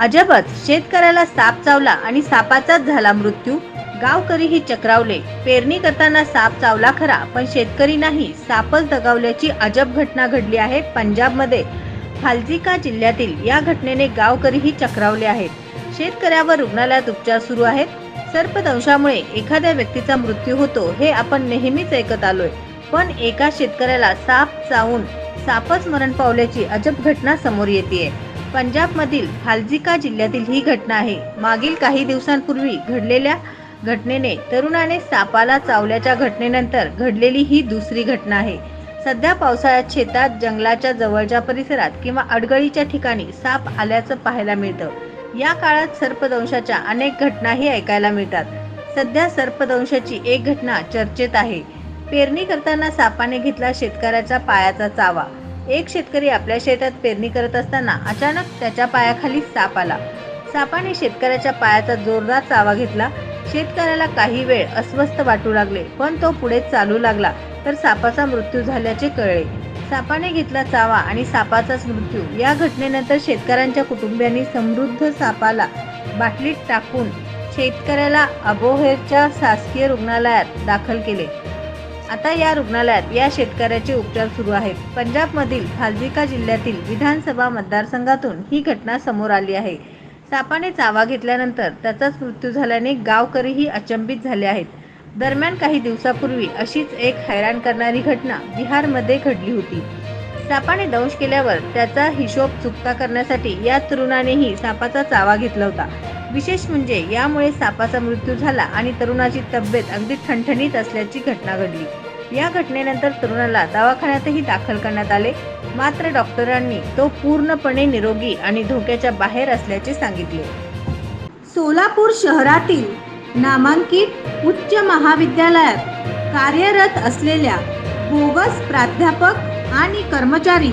अजबच शेतकऱ्याला साप चावला आणि सापाचाच झाला मृत्यू. गावकरीही चक्रावले. पेरणी करताना साप चावला खरा पण शेतकरी नाही. सापच दगावल्याची अजब घटना घडली आहे पंजाबमध्ये. फाल्जिका जिल्ह्यातील या घटनेने गावकरीही चक्रावले आहेत. शेतकऱ्यावर रुग्णालयात उपचार सुरू आहेत. सर्पदंशामुळे एखाद्या व्यक्तीचा मृत्यू होतो हे आपण नेहमीच ऐकत आलोय. पण एका शेतकऱ्याला साप चावून सापच मरण पावल्याची अजब घटना समोर येते पंजाबमधील फाल्जिका जिल्ह्यातील ही घटना आहे. मागील काही दिवसांपूर्वी घडलेल्या घटनेने तरुणाने सापाला चावल्याच्या घटनेनंतर घडलेली ही दुसरी घटना आहे. सध्या पावसाळ्यात शेतात जंगलाच्या जवळच्या परिसरात किंवा अडगळीच्या ठिकाणी साप आल्याचं पाहायला मिळतं. या काळात सर्पदंशाच्या अनेक घटनाही ऐकायला मिळतात. सध्या सर्पदंशाची एक घटना चर्चेत आहे. पेरणी करताना सापाने घेतला शेतकऱ्याच्या पायाचा चावा. एक शेतकरी आपल्या शेतात पेरणी करत असताना अचानक त्याच्या पायाखाली साप आला. सापाने शेतकऱ्याच्या पायाचा जोरदार चावा घेतला. शेतकऱ्याला काही वेळ अस्वस्थ वाटू लागले पण तो पुढे चालू लागला तर सापाचा मृत्यू झाल्याचे कळले. सापाने घेतला चावा आणि सापाचाच मृत्यू. या घटनेनंतर शेतकऱ्यांच्या कुटुंबियांनी समृद्ध सापाला बाटलीत टाकून शेतकऱ्याला अबोहेरच्या शासकीय रुग्णालयात दाखल केले. आता या रुग्णालयात या शेतकऱ्याचे उपचार सुरू आहेत. पंजाबमधील फाल्जिका जिल्ह्यातील विधानसभा मतदारसंघातून ही घटना समोर आली आहे. सापाने चावा घेतल्यानंतर त्याचाच मृत्यू झाल्याने गावकरीही अचंबित झाले आहेत. दरम्यान काही दिवसापूर्वी अशीच एक हैराण करणारी घटना बिहारमध्ये घडली होती. सापाने दंश केल्यावर त्याचा हिशोब चुकता करण्यासाठी या तरुणानेही सापाचा चावा घेतला होता. विशेष म्हणजे यामुळे सापाचा मृत्यू झाला आणि तरुणाची तब्येत अगदी ठणठणीत असल्याची घटना घडली. या घटनेनंतर तरुणाला दवाखान्यातही दाखल करण्यात आले. मात्र डॉक्टरांनी तो पूर्णपणे निरोगी आणि धोक्याच्या बाहेर असल्याचे सांगितले. सोलापूर शहरातील नामांकित उच्च महाविद्यालयात कार्यरत असलेल्या बोगस प्राध्यापक आणि कर्मचारी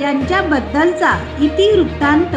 यांच्याबद्दलचा इतिवृत्तांत